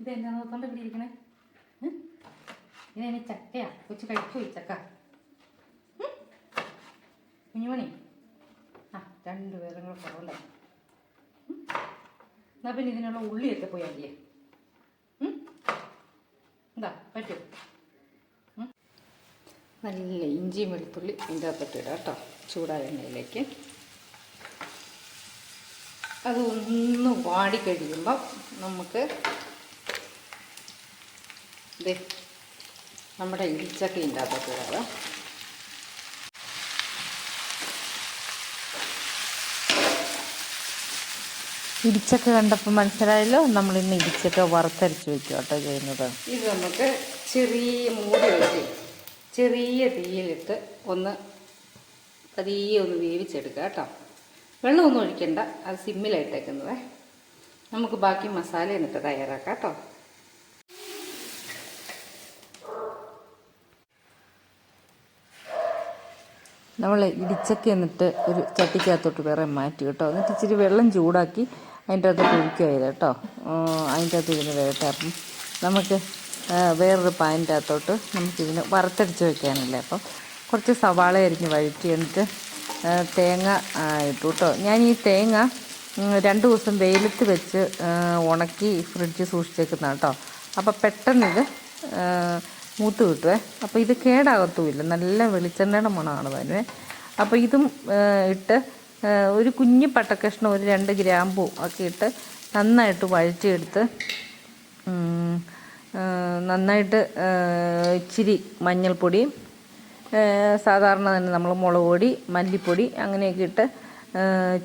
ഇത് എന്നാ നോത്തോണ്ട് ഇവിടെ ഇരിക്കണേ ഇതെന്നെ ചക്കയാ. കൊച്ചു കഴിച്ചു ചക്ക? കുഞ്ഞുമണി. ആ രണ്ട് പേരും കൂടെ കുറവല്ലേ? എന്നാ പിന്നെ ഇതിനുള്ള ഉള്ളിയൊക്കെ പോയി അല്ലേ എന്താ പറ്റൂ? നല്ല ഇഞ്ചി വെളുത്തുള്ളി ഇതിന്റെ അകത്തോട്ട് കേട്ടോ ചൂടായ എണ്ണയിലേക്ക്. അത് ഒന്ന് വാടിക്കഴിയുമ്പോൾ നമുക്ക് ദേ നമ്മുടെ ഇടിച്ചക്ക ഉണ്ടാക്കാത്ത ഇടിച്ചക്ക ഇടാം ഇടിച്ചൊക്കെ കണ്ടപ്പോൾ മനസ്സിലായല്ലോ നമ്മൾ ഇന്ന് ഇടിച്ചൊക്കെ വറുത്തരച്ച് വെക്കും കേട്ടോ ചെയ്യുന്നത്. ഇത് നമുക്ക് ചെറിയ മൂടി വെച്ച് ചെറിയ തീയിലിട്ട് ഒന്ന് പതിയെ ഒന്ന് വേവിച്ചെടുക്കുക കേട്ടോ. വെള്ളമൊന്നും ഒഴിക്കണ്ട അത് സിമ്മിലായിട്ടേക്കുന്നത് നമുക്ക് ബാക്കി മസാല എന്നിട്ട് തയ്യാറാക്കാം കേട്ടോ. നമ്മൾ ഇടിച്ചക്ക എന്നിട്ട് ഒരു ചട്ടിക്കകത്തോട്ട് വേറെ മാറ്റി കേട്ടോ. എന്നിട്ട് ഇച്ചിരി വെള്ളം ചൂടാക്കി അതിന്റെ അകത്തോട്ട് ഒഴിക്കുക ചെയ്ത് കേട്ടോ. അതിന്റെ അകത്ത് ഇരുന്ന് വേട്ടെ അപ്പം നമുക്ക് വേറൊരു പാനിന്റെ അകത്തോട്ട് നമുക്കിതിന് വറുത്തടിച്ച് വെക്കാനല്ലേ അപ്പം. കുറച്ച് സവാള അരിഞ്ഞ് വഴറ്റി എന്നിട്ട് തേങ്ങ ഇട്ടു കേട്ടോ. ഞാൻ ഈ തേങ്ങ രണ്ട് ദിവസം വെയിലത്ത് വെച്ച് ഉണക്കി ഫ്രിഡ്ജ് സൂക്ഷിച്ചേക്കുന്നതാണ് കേട്ടോ. അപ്പോൾ പെട്ടെന്നിത് ആ, മൂത്ത് കിട്ടുവേ. അപ്പോൾ ഇത് കേടാകത്തുമില്ല. നല്ല വെളിച്ചെണ്ണയുടെ മണമാണ് തന്നെ അപ്പോൾ ഇതും ഇട്ട് ഒരു കുഞ്ഞ് പട്ടക്കഷ്ണം ഒരു രണ്ട് ഗ്രാമ്പൂ ഒക്കെ ഇട്ട് നന്നായിട്ട് വഴറ്റിയെടുത്ത് നന്നായിട്ട് ഇച്ചിരി മഞ്ഞൾപ്പൊടിയും ആ, സാധാരണ തന്നെ നമ്മൾ മുളക് പൊടി മല്ലിപ്പൊടി അങ്ങനെയൊക്കെ ഇട്ട്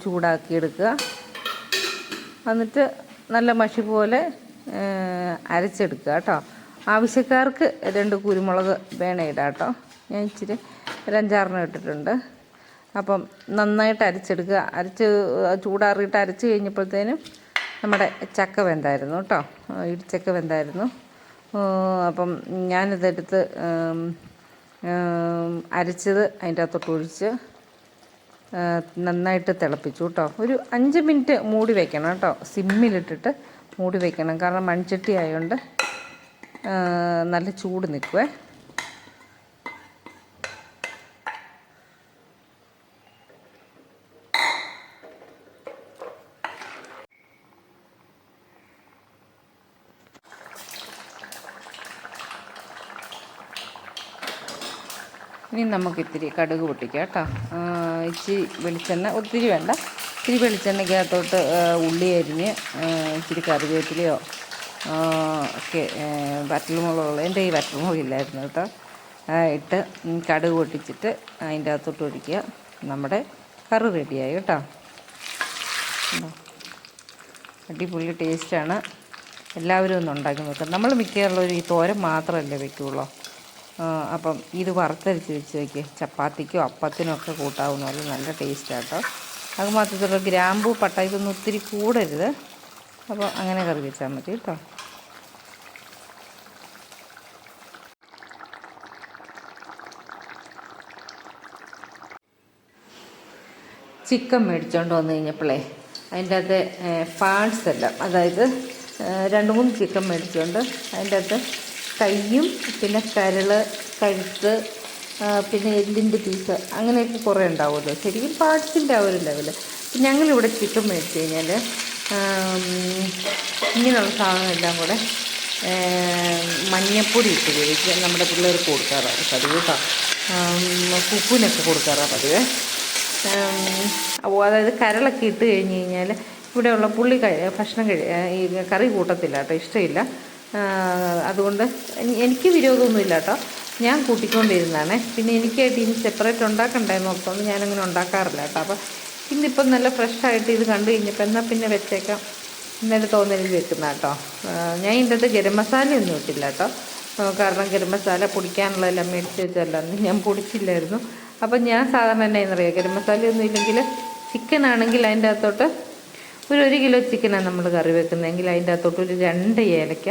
ചൂടാക്കിയെടുക്കുക. എന്നിട്ട് നല്ല മഷി പോലെ അരച്ചെടുക്കുക കേട്ടോ. ആവശ്യക്കാർക്ക് രണ്ട് കുരുമുളക് വേണേ ഇടാം കേട്ടോ ഞാൻ ഇച്ചിരി ഒരു ഇട്ടിട്ടുണ്ട്. അപ്പം നന്നായിട്ട് അരച്ചെടുക്കുക. അരച്ച് ചൂടാറിയിട്ട് അരച്ച് കഴിഞ്ഞപ്പോഴത്തേനും നമ്മുടെ ചക്ക വെന്തായിരുന്നു കേട്ടോ. ഇടിച്ചക്ക വെന്തായിരുന്നു. അപ്പം ഞാനിതെടുത്ത് അരച്ചത് അതിന്റെ അകത്തോട്ട് ഒഴിച്ച് നന്നായിട്ട് തിളപ്പിച്ചു കേട്ടോ. ഒരു അഞ്ച് മിനിറ്റ് മൂടി വയ്ക്കണം കേട്ടോ. സിമ്മിലിട്ടിട്ട് മൂടി വയ്ക്കണം കാരണം മൺചട്ടി ആയതുകൊണ്ട് നല്ല ചൂട് നിൽക്കുവേ. ഇനി നമുക്ക് ഇത്തിരി കടുക് പൊട്ടിക്കാം കേട്ടോ. ഇച്ചിരി വെളിച്ചെണ്ണ ഒത്തിരി വേണ്ട. ഇത്തിരി വെളിച്ചെണ്ണയ്ക്കകത്തോട്ട് ഉള്ളി അരിഞ്ഞ് ഇച്ചിരി കറിവേപ്പിലയോ ആ, എന്റെ ഈ വറ്റൽമുളകില്ലായിരുന്നു കേട്ടോ. ആ, ഇട്ട് കടുക് പൊട്ടിച്ചിട്ട് അതിന്റെ അകത്തോട്ട് ഒഴിക്കുക. നമ്മുടെ കറി റെഡിയായി കേട്ടോ? അടിപൊളി ടേസ്റ്റാണ്. എല്ലാവരും ഒന്ന് ഉണ്ടാക്കി നോക്കുക നമ്മൾ മിക്കവാറുള്ളവർ ഈ തോരൻ മാത്രമല്ലേ വെക്കുകയുള്ളൂ അപ്പം ഇത് വറുത്തരച്ച് വെച്ച് വയ്ക്കുക ചപ്പാത്തിക്കോ അപ്പത്തിനോ ഒക്കെ കൂട്ടാവുന്ന പോലെ നല്ല ടേസ്റ്റാണ് കേട്ടോ. അത് മാത്രമല്ല ഗ്രാമ്പൂ പട്ട ഒത്തിരി കൂടരുത്. അപ്പോൾ അങ്ങനെ കറി വെച്ചാൽ മതി കേട്ടോ. ചിക്കൻ മേടിച്ചോണ്ട് വന്നു കഴിഞ്ഞപ്പോഴേ അതിന്റെ അകത്ത് പാർട്സ് എല്ലാം അതായത് രണ്ട് മൂന്ന് ചിക്കൻ മേടിച്ചുകൊണ്ട് അതിന്റെ അകത്ത് കയ്യും പിന്നെ കരൾ കഴുത്ത് പിന്നെ എല്ലിന്റെ പീസ് അങ്ങനെയൊക്കെ കുറേ ഉണ്ടാവുമല്ലോ. ശരിക്കും പാർട്സിന്റെ ആ ഒരു ലെവൽ. ഞങ്ങളിവിടെ ചിക്കൻ മേടിച്ച് കഴിഞ്ഞാൽ ഇങ്ങനെയുള്ള സാധനമെല്ലാം കൂടെ മഞ്ഞപ്പൊടി ഇട്ട് വേവിക്കുക നമ്മുടെ പിള്ളേർക്ക് കൊടുക്കാറാണ് പതിവ് കുക്കുവിനൊക്കെ കൊടുക്കാറാണ് പതിവ്. അപ്പോൾ അതായത് കരളൊക്കെ ഇട്ട് കഴിഞ്ഞ് കഴിഞ്ഞാൽ ഇവിടെയുള്ള പുള്ളി ഭക്ഷണം കഴി ഈ കറി കൂട്ടത്തില്ല കേട്ടോ ഇഷ്ടമില്ല. അതുകൊണ്ട് എനി- എനിക്ക് വിരോധമൊന്നുമില്ല കേട്ടോ. ഞാൻ കൂട്ടിക്കൊണ്ടിരുന്നതാണ്. പിന്നെ എനിക്കായിട്ട് ഇനി സെപ്പറേറ്റ് ഉണ്ടാക്കണ്ടായെന്ന് ഓർത്തുകൊണ്ട് ഞാനങ്ങനെ ഉണ്ടാക്കാറില്ല കേട്ടോ. അപ്പോൾ ഇന്നിപ്പം നല്ല ഫ്രഷായിട്ട് ഇത് കണ്ടു കഴിഞ്ഞപ്പോൾ എന്നാൽ പിന്നെ വെച്ചേക്കാം. എന്നൊരു തോന്നലിൽ വെക്കുന്ന കേട്ടോ. ഞാൻ ഇതിന്റെ അകത്ത് ഗരം മസാലയൊന്നും ഇട്ടില്ല കേട്ടോ. കാരണം ഗരം മസാല പൊടിക്കാനുള്ളതെല്ലാം മേടിച്ച് വെച്ചല്ലായിരുന്നു ഞാൻ പൊടിച്ചില്ലായിരുന്നു. അപ്പം ഞാൻ സാധാരണ എന്നാ എന്നറിയാം ഗരം മസാലയൊന്നും ഇല്ലെങ്കിൽ ചിക്കൻ ആണെങ്കിൽ അതിന്റെ അകത്തോട്ട് ഒരു ഒരു കിലോ ചിക്കനാണ് നമ്മൾ കറി വെക്കുന്നതെങ്കിൽ അതിന്റെ അകത്തോട്ട് ഒരു രണ്ട് ഏലക്ക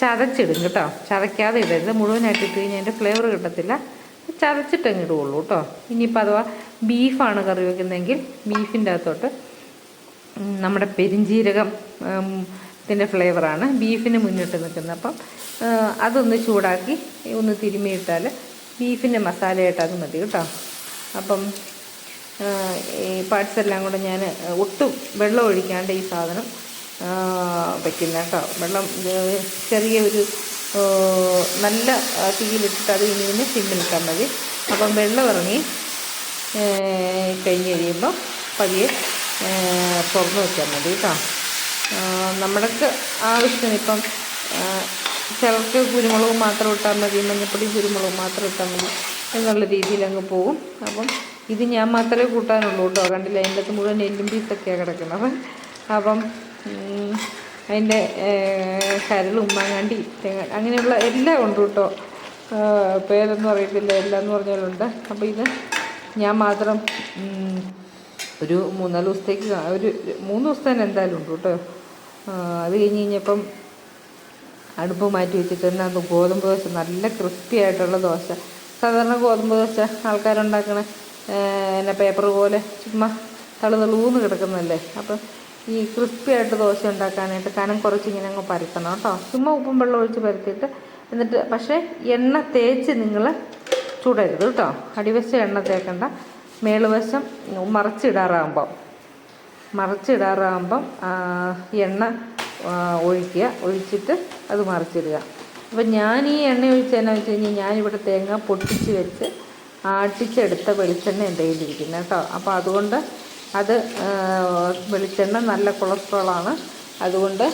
ചതച്ചിടും കേട്ടോ. ചതയ്ക്കാതെ ഇടരുത്. മുഴുവനായിട്ട് ഇട്ട് കഴിഞ്ഞാൽ അതിന്റെ ഫ്ലേവർ കിട്ടത്തില്ല. ചതച്ചിട്ട് അങ്ങ് ഇടുകയുള്ളൂ കേട്ടോ. ഇനിയിപ്പോൾ അഥവാ ബീഫാണ് കറി വെക്കുന്നതെങ്കിൽ ബീഫിന്റെ അകത്തോട്ട് നമ്മുടെ പെരിഞ്ജീരകം ത്തിന്റെ ഫ്ലേവറാണ് ബീഫിന് മുന്നിട്ട് നിൽക്കുന്നത് അപ്പം അതൊന്ന് ചൂടാക്കി ഒന്ന് തിരുമ്മിയിട്ടാൽ ബീഫിന്റെ മസാലയായിട്ട് അത് മതി കേട്ടോ. അപ്പം ഈ പാർട്സ് എല്ലാം കൂടെ ഞാൻ ഒട്ടും വെള്ളം ഒഴിക്കാണ്ട് ഈ സാധനം വയ്ക്കുന്ന കേട്ടോ. വെള്ളം ചെറിയ ഒരു നല്ല തീയിലിട്ടിട്ട് അത് ഇനി ഇനി സിമ്മിലിട്ടാൽ മതി. അപ്പം വെള്ളം ഇറങ്ങി കഴിഞ്ഞ് കഴിയുമ്പോൾ പതിയെ തുറന്ന് വെച്ചാൽ മതി കേട്ടോ നമ്മൾക്ക് ആവശ്യത്തിന് ഇപ്പം ചിലർക്ക് കുരുമുളക് മാത്രം ഇട്ടാൽ മതി മഞ്ഞപ്പൊടി കുരുമുളക് മാത്രം ഇട്ടാൽ മതി എന്നുള്ള രീതിയിൽ അങ്ങ് പോകും. അപ്പം ഇത് ഞാൻ മാത്രമേ കൂട്ടാനുള്ളൂ കേട്ടോ കണ്ടില്ല അതിന്റെ അകത്ത് മുഴുവൻ എല്ലും പീസൊക്കെയാണ് കിടക്കുന്നത്. അപ്പം അതിന്റെ കരൾ ഉമ്മാങ്ങാണ്ടി തേങ്ങ അങ്ങനെയുള്ള എല്ലാം ഉണ്ട് കേട്ടോ. പേരൊന്നും അറിയത്തില്ല എല്ലാം എന്ന് പറഞ്ഞാലുണ്ട് അപ്പോൾ ഇത് ഞാൻ മാത്രം ഒരു മൂന്നാൽ ദിവസത്തേക്ക് ഒരു മൂന്ന് ദിവസത്തേന് എന്തായാലും ഉണ്ട് കേട്ടോ. അത് കഴിഞ്ഞ് കഴിഞ്ഞപ്പം അടുപ്പ് മാറ്റി വെച്ചിട്ട് തന്നെ അത് ഗോതമ്പ് ദോശ നല്ല ക്രിസ്പി ആയിട്ടുള്ള ദോശ. സാധാരണ ഗോതമ്പ് ദോശ ആൾക്കാരുണ്ടാക്കണ എന്നെ പേപ്പർ പോലെ ചുമ്മാ തളു തളൂന്ന് കിടക്കുന്നതല്ലേ. അപ്പം ഈ ക്രിസ്പി ആയിട്ട് ദോശ ഉണ്ടാക്കാനായിട്ട് കനം കുറച്ച് ഇങ്ങനെ അങ്ങ് പരത്തണം കേട്ടോ. ചുമ്മാ ഉപ്പും വെള്ളം ഒഴിച്ച് പരത്തിയിട്ട് എന്നിട്ട് പക്ഷേ എണ്ണ തേച്ച് നിങ്ങൾ ചൂടരുത് കേട്ടോ. അടിവശം എണ്ണ തേക്കണ്ട. മേളുവശം മറച്ചിടാറാകുമ്പം മറിച്ചിടാറാകുമ്പം എണ്ണ ഒഴിക്കുക. ഒഴിച്ചിട്ട് അത് മറിച്ചിടുക. അപ്പം ഞാൻ ഈ എണ്ണ ഒഴിച്ചതെന്നു വെച്ച് കഴിഞ്ഞാൽ ഞാനിവിടെ തേങ്ങ പൊട്ടിച്ച് വെച്ച് ആട്ടിച്ചെടുത്ത വെളിച്ചെണ്ണ എന്റെ കയ്യിലിരിക്കുന്നത് കേട്ടോ. അപ്പോൾ അതുകൊണ്ട് അത് വെളിച്ചെണ്ണ നല്ല കൊളസ്ട്രോളാണ്. അതുകൊണ്ട്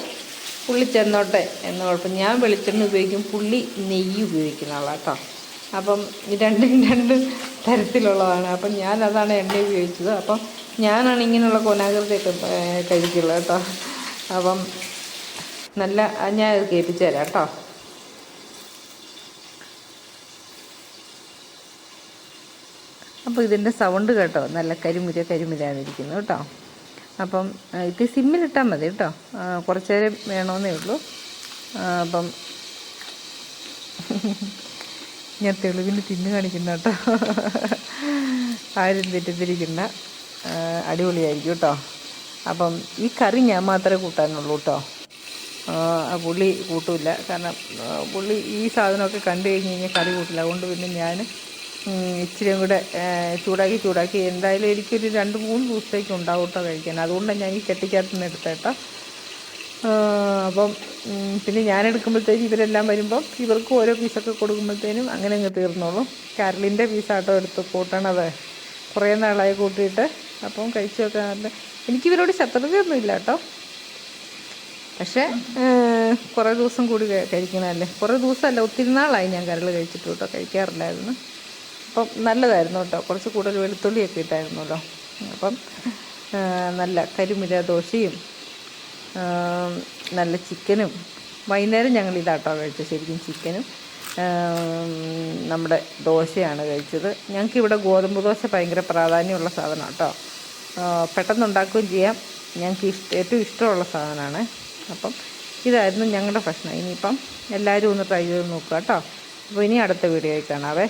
പുള്ളി ചെന്നോട്ടെ എന്ന് കുഴപ്പം. ഞാൻ വെളിച്ചെണ്ണ ഉപയോഗിക്കും പുള്ളി നെയ്യ് ഉപയോഗിക്കുന്ന ആളാണ് കേട്ടോ അപ്പം രണ്ടും രണ്ട് തരത്തിലുള്ളതാണ്. അപ്പം ഞാൻ അതാണ് എണ്ണ ഉപയോഗിച്ചത്. അപ്പം ഞാനാണ് ഇങ്ങനെയുള്ള കൊനാകൃതിയൊക്കെ കഴിക്കുള്ളൂ കേട്ടോ. അപ്പം നല്ല ഞാൻ കേൾപ്പിച്ചു തരാം കേട്ടോ. അപ്പോൾ ഇതിന്റെ സൗണ്ട് കേട്ടോ? നല്ല കരിമുര കരിമുരാന്നിരിക്കുന്നു കേട്ടോ. അപ്പം ഇത് സിമ്മിലിട്ടാൽ മതി കേട്ടോ. കുറച്ച് നേരം വേണമെന്നേ ഉള്ളൂ. അപ്പം ഞാൻ തെളിവിന് തിന്ന് കാണിക്കുന്ന കേട്ടോ. ആരും തെറ്റിദ്ധരിക്കുന്ന അടിപൊളിയായിരിക്കും കേട്ടോ. അപ്പം ഈ കറി ഞാൻ മാത്രമേ കൂട്ടാനുള്ളൂ കേട്ടോ. പുള്ളി കൂട്ടില്ല. കാരണം പുള്ളി ഈ സാധനമൊക്കെ കണ്ടു കഴിഞ്ഞ് കഴിഞ്ഞാൽ കറി കൂട്ടില്ല. അതുകൊണ്ട് പിന്നെ ഞാൻ ഇച്ചിരിയും കൂടെ ചൂടാക്കി ചൂടാക്കി. എന്തായാലും എനിക്കൊരു രണ്ട് മൂന്ന് ദിവസത്തേക്ക് ഉണ്ടാവും കേട്ടോ കഴിക്കാൻ. അതുകൊണ്ടാണ് ഞാൻ ഈ ചട്ടിക്കകത്ത് നിന്ന് എടുത്തേട്ടോ അപ്പം പിന്നെ ഞാൻ എടുക്കുമ്പോഴത്തേക്ക് ഇവരെല്ലാം വരുമ്പം ഇവർക്ക് ഓരോ പീസൊക്കെ കൊടുക്കുമ്പോഴത്തേനും അങ്ങനെ അങ്ങ് തീർന്നോളും. കരളിന്റെ പീസാട്ടോ എടുത്ത് കൂട്ടണത്. കുറേ നാളായി കൂട്ടിയിട്ട് അപ്പം കഴിച്ചു വെക്കാറുണ്ട് എനിക്കിവരോട് ശത്രുതയൊന്നും ഇല്ല കേട്ടോ. പക്ഷേ കുറേ ദിവസം കൂടി കഴി- കഴിക്കണമല്ലേ കുറേ ദിവസമല്ല ഒത്തിരി നാളായി ഞാൻ കരൾ കഴിച്ചിട്ട് കേട്ടോ കഴിക്കാറില്ലായിരുന്നു. അപ്പം നല്ലതായിരുന്നു കേട്ടോ. കുറച്ച് കൂടുതൽ വെളുത്തുള്ളിയൊക്കെ ഇട്ടായിരുന്നല്ലോ. അപ്പം നല്ല കരിമില ദോശയും നല്ല ചിക്കനും. വൈകുന്നേരം ഞങ്ങൾ ഇതാട്ടോ കഴിച്ചത് ശരിക്കും ചിക്കനും. നമ്മുടെ ദോശയാണ് കഴിച്ചത്. ഞങ്ങൾക്ക് ഇവിടെ ഗോതമ്പ് ദോശ ഭയങ്കര പ്രാധാന്യമുള്ള സാധനമാണ് കേട്ടോ. പെട്ടെന്നുണ്ടാക്കുകയും ചെയ്യാം. ഞങ്ങൾക്ക് ഇഷ്ട ഏറ്റവും ഇഷ്ടമുള്ള സാധനമാണ്. അപ്പം ഇതായിരുന്നു ഞങ്ങളുടെ ഭക്ഷണം. ഇനിയിപ്പം എല്ലാവരും ഒന്ന് ട്രൈ ചെയ്ത് നോക്കുക കേട്ടോ. അപ്പോൾ ഇനി അടുത്ത വീഡിയോയിൽ കാണാവേ.